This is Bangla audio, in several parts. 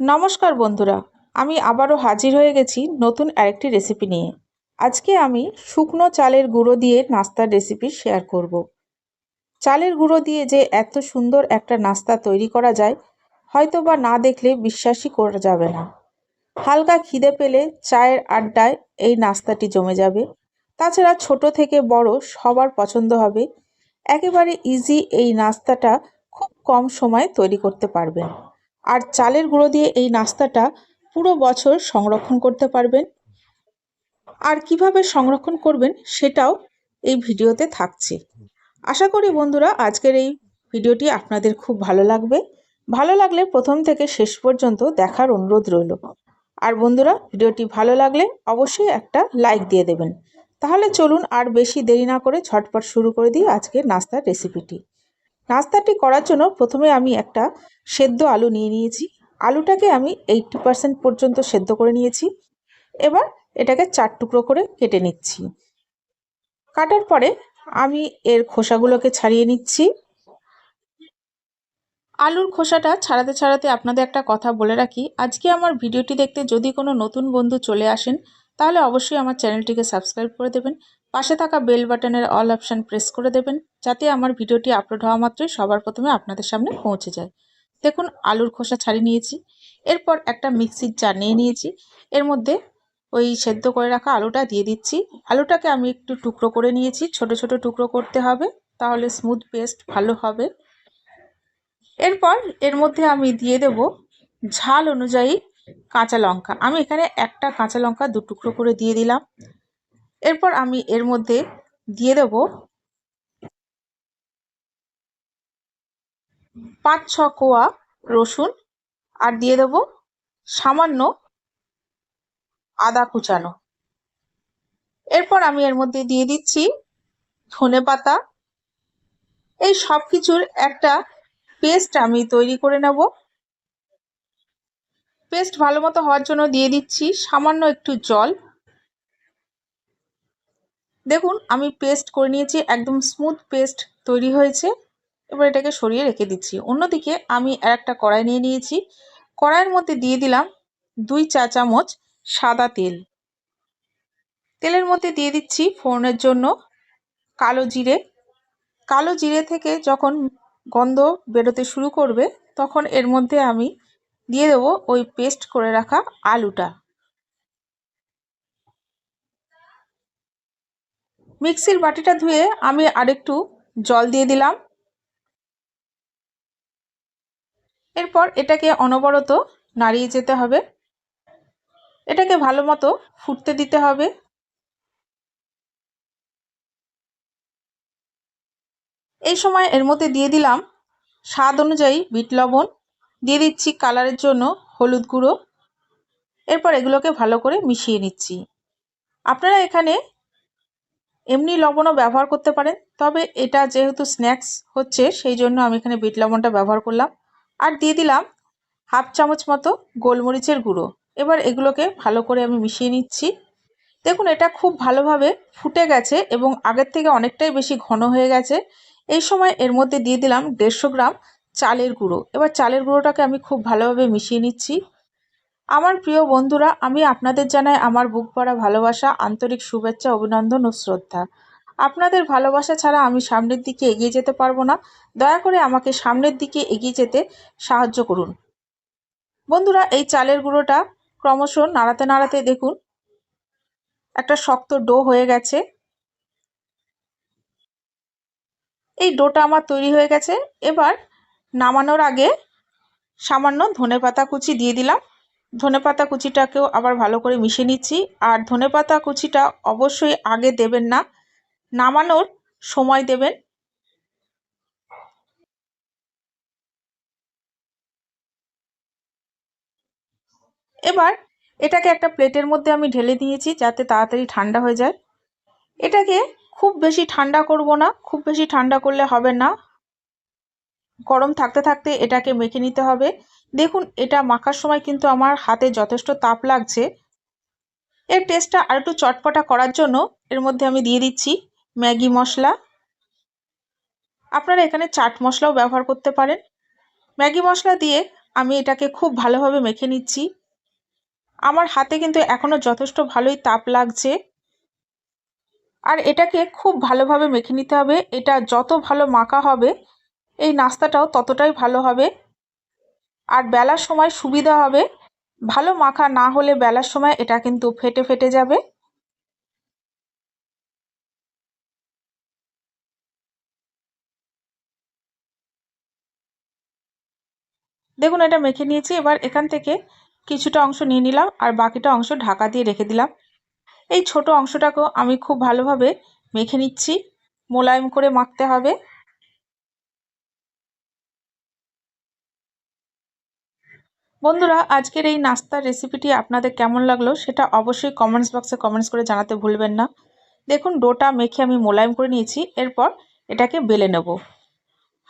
নমস্কার বন্ধুরা, আমি আবারও হাজির হয়ে গেছি নতুন আরেকটি রেসিপি নিয়ে। আজকে আমি শুকনো চালের গুঁড়ো দিয়ে নাস্তার রেসিপি শেয়ার করব। চালের গুঁড়ো দিয়ে যে এত সুন্দর একটা নাস্তা তৈরি করা যায় হয়তো বা না দেখলে বিশ্বাসই করা যাবে না। হালকা খিদে পেলে চায়ের আড্ডায় এই নাস্তাটি জমে যাবে। তাছাড়া ছোট থেকে বড় সবার পছন্দ হবে। একেবারে ইজি এই নাস্তাটা খুব কম সময়ে তৈরি করতে পারবেন। আর চালের গুঁড়ো দিয়ে এই নাস্তাটা পুরো বছর সংরক্ষণ করতে পারবেন। আর কীভাবে সংরক্ষণ করবেন সেটাও এই ভিডিওতে থাকছে। আশা করি বন্ধুরা আজকের এই ভিডিওটি আপনাদের খুব ভালো লাগবে। ভালো লাগলে প্রথম থেকে শেষ পর্যন্ত দেখার অনুরোধ রইল। আর বন্ধুরা, ভিডিওটি ভালো লাগলে অবশ্যই একটা লাইক দিয়ে দেবেন। তাহলে চলুন আর বেশি দেরি না করে ঝটপট শুরু করে দিই আজকের নাস্তার রেসিপিটি। নাস্তাটি করার জন্য প্রথমে আমি একটা সেদ্ধ আলু নিয়ে নিয়েছি। আলুটাকে আমি এইটটি পারসেন্ট পর্যন্ত সেদ্ধ করে নিয়েছি। এবার এটাকে চার টুকরো করে কেটে নিচ্ছি। কাটার পরে আমি এর খোসাগুলোকে ছাড়িয়ে নিচ্ছি। আলুর খোসাটা ছাড়াতে ছাড়াতে আপনাদের একটা কথা বলে রাখি। আজকে আমার ভিডিওটি দেখতে যদি কোনো নতুন বন্ধু চলে আসেন তাহলে অবশ্যই আমার চ্যানেলটিকে সাবস্ক্রাইব করে দেবেন। পাশে থাকা বেল বাটনের অল অপশান প্রেস করে দেবেন, যাতে আমার ভিডিওটি আপলোড হওয়া মাত্রই সবার প্রথমে আপনাদের সামনে পৌঁছে যায়। দেখুন, আলুর খোসা ছাড়িয়ে নিয়েছি। এরপর একটা মিক্সির জার নিয়ে নিয়েছি। এর মধ্যে ওই সেদ্ধ করে রাখা আলুটা দিয়ে দিচ্ছি। আলুটাকে আমি একটু টুকরো করে নিয়েছি। ছোট ছোট টুকরো করতে হবে, তাহলে স্মুথ পেস্ট ভালো হবে। এরপর এর মধ্যে আমি দিয়ে দেব ঝাল অনুযায়ী কাঁচা লঙ্কা। আমি এখানে একটা কাঁচা লঙ্কা দু টুকরো করে দিয়ে দিলাম। এরপর আমি এর মধ্যে দিয়ে দেব পাঁচ ছ কোয়া রসুন আর দিয়ে দেব সামান্য আদা কুচানো। এরপর আমি এর মধ্যে দিয়ে দিচ্ছি ধনে পাতা। এই সব কিছুর একটা পেস্ট আমি তৈরি করে নেব। পেস্ট ভালো মতো হওয়ার জন্য দিয়ে দিচ্ছি সামান্য একটু জল। দেখুন, আমি পেস্ট করে নিয়েছি, একদম স্মুথ পেস্ট তৈরি হয়েছে। এবার এটাকে সরিয়ে রেখে দিচ্ছি। অন্যদিকে আমি আর একটা কড়াই নিয়ে নিয়েছি। কড়াইয়ের মধ্যে দিয়ে দিলাম দুই চা চামচ সাদা তেল। তেলের মধ্যে দিয়ে দিচ্ছি ফোড়নের জন্য কালো জিরে। কালো জিরে থেকে যখন গন্ধ বেরোতে শুরু করবে, তখন এর মধ্যে আমি দিয়ে দেবো ওই পেস্ট করে রাখা আলুটা। মিক্সির বাটিটা ধুয়ে আমি আরেকটু জল দিয়ে দিলাম। এরপর এটাকে অনবরত নাড়িয়ে যেতে হবে। এটাকে ভালো মতো ফুটতে দিতে হবে। এই সময় এর মধ্যে দিয়ে দিলাম স্বাদ অনুযায়ী বিট লবণ। দিয়ে দিচ্ছি কালারের জন্য হলুদ গুঁড়ো। এরপর এগুলোকে ভালো করে মিশিয়ে নিচ্ছি। আপনারা এখানে এমনি লবণও ব্যবহার করতে পারেন, তবে এটা যেহেতু স্ন্যাক্স হচ্ছে, সেই জন্য আমি এখানে বিট লবণটা ব্যবহার করলাম। আর দিয়ে দিলাম হাফ চামচ মতো গোলমরিচের গুঁড়ো। এবার এগুলোকে ভালো করে আমি মিশিয়ে নিচ্ছি। দেখুন, এটা খুব ভালোভাবে ফুটে গেছে এবং আগের থেকে অনেকটাই বেশি ঘন হয়ে গেছে। এই সময় এর মধ্যে দিয়ে দিলাম দেড়শো গ্রাম চালের গুঁড়ো। এবার চালের গুঁড়োটাকে আমি খুব ভালোভাবে মিশিয়ে নিচ্ছি। আমার প্রিয় বন্ধুরা, আমি আপনাদের জানাই আমার বুক পড়া ভালোবাসা, আন্তরিক শুভেচ্ছা, অভিনন্দন ও শ্রদ্ধা। আপনাদের ভালোবাসা ছাড়া আমি সামনের দিকে এগিয়ে যেতে পারব না। দয়া করে আমাকে সামনের দিকে এগিয়ে যেতে সাহায্য করুন। বন্ধুরা, এই চালের গুঁড়োটা ক্রমশ নাড়াতে নাড়াতে দেখুন, একটা শক্ত ডো হয়ে গেছে। এই ডোটা আমার তৈরি হয়ে গেছে। এবার নামানোর আগে সামান্য ধনে পাতা কুচি দিয়ে দিলাম। ধনে পাতা কুচিটাকেও আবার ভালো করে মিশিয়ে নিচ্ছি। আর ধনে পাতা কুচিটা অবশ্যই আগে দেবেন না, নামানোর সময় দেবেন। এবার এটাকে একটা প্লেটের মধ্যে আমি ঢেলে দিয়েছি যাতে তাড়াতাড়ি ঠান্ডা হয়ে যায়। এটাকে খুব বেশি ঠান্ডা করব না, খুব বেশি ঠান্ডা করলে হবে না। গরম থাকতে থাকতে এটাকে মেখে নিতে হবে। দেখুন, এটা মাখার সময় কিন্তু আমার হাতে যথেষ্ট তাপ লাগছে। এর টেস্টটা আর একটু চটপটা করার জন্য এর মধ্যে আমি দিয়ে দিচ্ছি ম্যাগি মশলা। আপনারা এখানে চাট মশলাও ব্যবহার করতে পারেন। ম্যাগি মশলা দিয়ে আমি এটাকে খুব ভালোভাবে মেখে নিচ্ছি। আমার হাতে কিন্তু এখনও যথেষ্ট ভালোই তাপ লাগছে। আর এটাকে খুব ভালোভাবে মেখে নিতে হবে। এটা যত ভালো মাখা হবে এই নাস্তাটাও ততটাই ভালো হবে। আর বেলার সময় সুবিধা হবে। ভালো মাখা না হলে বেলার সময় এটা কিন্তু ফেটে ফেটে যাবে। দেখুন, এটা মেখে নিয়েছি। এবার এখান থেকে কিছুটা অংশ নিয়ে নিলাম আর বাকিটা অংশ ঢাকা দিয়ে রেখে দিলাম। এই ছোট অংশটাকেও আমি খুব ভালোভাবে মেখে নিচ্ছি। মোলায়েম করে মাখতে হবে। বন্ধুরা, আজকের এই নাস্তার রেসিপিটি আপনাদের কেমন লাগল সেটা অবশ্যই কমেন্টস বক্সে কমেন্টস করে জানাতে ভুলবেন না। দেখুন, ডোটা মেখে আমি মোলায়েম করে নিয়েছি, এরপর এটাকে বেলে নেব।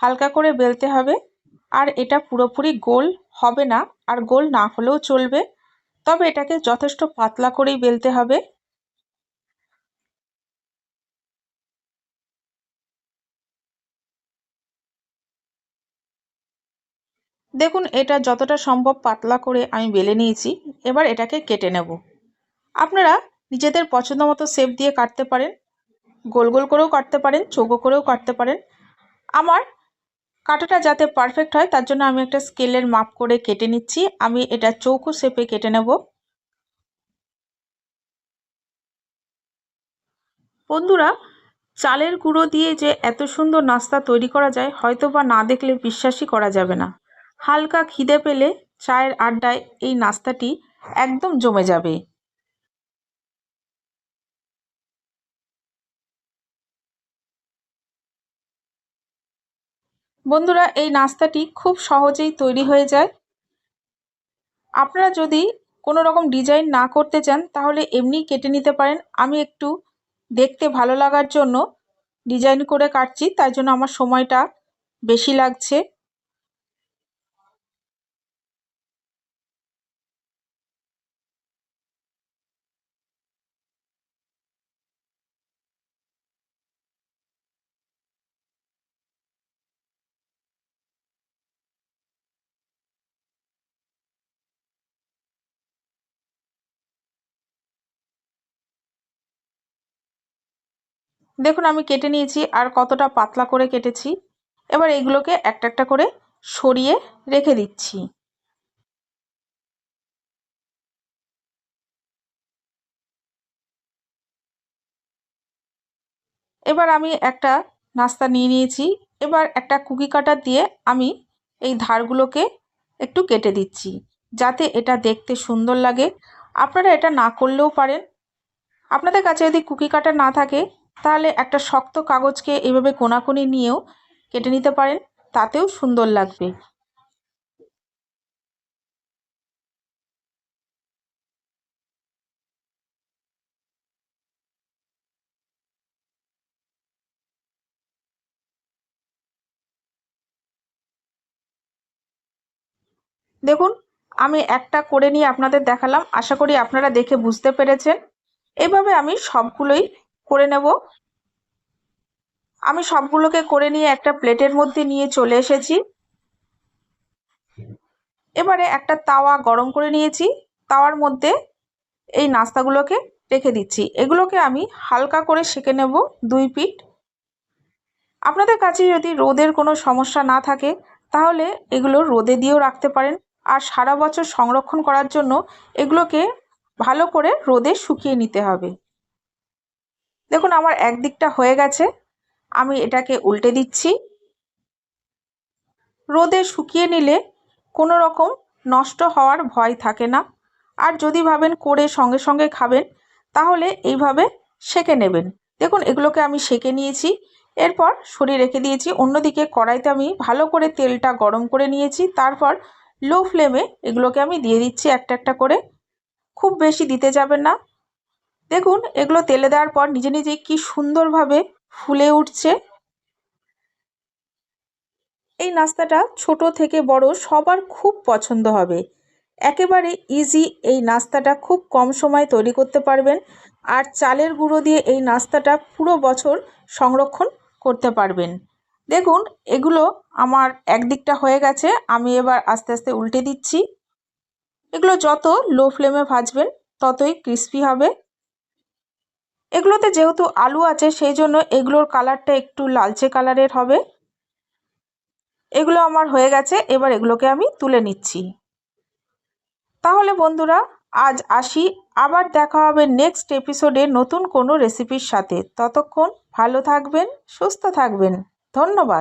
হালকা করে বেলতে হবে, আর এটা পুরোপুরি গোল হবে না, আর গোল না হলেও চলবে। তবে এটাকে যথেষ্ট পাতলা করেই বেলতে হবে। দেখুন, এটা যতটা সম্ভব পাতলা করে আমি বেলে নিয়েছি, এবার এটাকে কেটে নেব। আপনারা নিজেদের পছন্দ মতো শেপ দিয়ে কাটতে পারেন, গোল গোল করেও কাটতে পারেন, চৌকো করেও কাটতে পারেন। আমার কাটাটা যাতে পারফেক্ট হয়, তার জন্য আমি একটা স্কেলের মাপ করে কেটে নিচ্ছি। আমি এটা চৌকো শেপে কেটে নেব। বন্ধুরা, চালের গুঁড়ো দিয়ে যে এত সুন্দর নাস্তা তৈরি করা যায় হয়তো বা না দেখলে বিশ্বাসই করা যাবে না। হালকা খিদে পেলে চায়ের আড্ডায় এই নাস্তাটি একদম জমে যাবে। বন্ধুরা, এই নাস্তাটি খুব সহজেই তৈরি হয়ে যায়। আপনারা যদি কোনো রকম ডিজাইন না করতে চান, তাহলে এমনি কেটে নিতে পারেন। আমি একটু দেখতে ভালো লাগার জন্য ডিজাইন করে কাটছি, তাই জন্য আমার সময়টা বেশি লাগছে। দেখুন, আমি কেটে নিয়েছি আর কতটা পাতলা করে কেটেছি। এবার এগুলোকে একটা একটা করে সরিয়ে রেখে দিচ্ছি। এবার আমি একটা নাস্তা নিয়ে নিয়েছি। এবার একটা কুকি কাটার দিয়ে আমি এই ধারগুলোকে একটু কেটে দিচ্ছি, যাতে এটা দেখতে সুন্দর লাগে। আপনারা এটা না করলেও পারেন। আপনাদের কাছে যদি কুকি কাটার না থাকে তাহলে একটা শক্ত কাগজকে এভাবে কোনাকুনি নিয়েও কেটে নিতে পারেন, তাতেও সুন্দর লাগবে। দেখুন, আমি একটা করে নিয়ে আপনাদের দেখালাম, আশা করি আপনারা দেখে বুঝতে পেরেছেন। এভাবে আমি সবগুলোই করে নেব। আমি সবগুলোকে করে নিয়ে একটা প্লেটের মধ্যে নিয়ে চলে এসেছি। এবারে একটা তাওয়া গরম করে নিয়েছি। তাওয়ার মধ্যে এই নাস্তাগুলোকে রেখে দিচ্ছি। এগুলোকে আমি হালকা করে সেঁকে নেব দুই পিঠ। আপনাদের কাছে যদি রোদের কোনো সমস্যা না থাকে, তাহলে এগুলো রোদে দিয়েও রাখতে পারেন। আর সারা বছর সংরক্ষণ করার জন্য এগুলোকে ভালো করে রোদে শুকিয়ে নিতে হবে। দেখুন, আমার একদিকটা হয়ে গেছে। আমি এটাকে উল্টে দিচ্ছি। রোদে শুকিয়ে নিলে কোনো রকম নষ্ট হওয়ার ভয় থাকে না। আর যদি ভাবেন করে সঙ্গে সঙ্গে খাবেন, তাহলে এইভাবে সেকে নেবেন। দেখুন, এগুলোকে আমি সেকে নিয়েছি। এরপর সরিয়ে রেখে দিয়েছি। অন্যদিকে কড়াইতে আমি ভালো করে তেলটা গরম করে নিয়েছি। তারপর লো ফ্লেমে এগুলোকে আমি দিয়ে দিচ্ছি একটা একটা করে। খুব বেশি দিতে যাবেন না। দেখুন, এগুলো তেলে দেওয়ার পর নিজে নিজেই কি সুন্দরভাবে ফুলে উঠছে। এই নাস্তাটা ছোট থেকে বড় সবার খুব পছন্দ হবে। একেবারে ইজি এই নাস্তাটা খুব কম সময় তৈরি করতে পারবেন আর চালের গুঁড়ো দিয়ে এই নাস্তাটা পুরো বছর সংরক্ষণ করতে পারবেন। দেখুন, এগুলো আমার একদিকটা হয়ে গেছে, আমি এবার আস্তে আস্তে উল্টে দিচ্ছি। এগুলো যত লো ফ্লেমে ভাজবেন, ততই ক্রিস্পি হবে। এগুলোতে যেহেতু আলু আছে, সেই জন্য এগুলোর কালারটা একটু লালচে কালারের হবে। এগুলো আমার হয়ে গেছে, এবার এগুলোকে আমি তুলে নিচ্ছি। তাহলে বন্ধুরা, আজ আসি, আবার দেখা হবে নেক্সট এপিসোডে নতুন কোনো রেসিপির সাথে। ততক্ষণ ভালো থাকবেন, সুস্থ থাকবেন। ধন্যবাদ।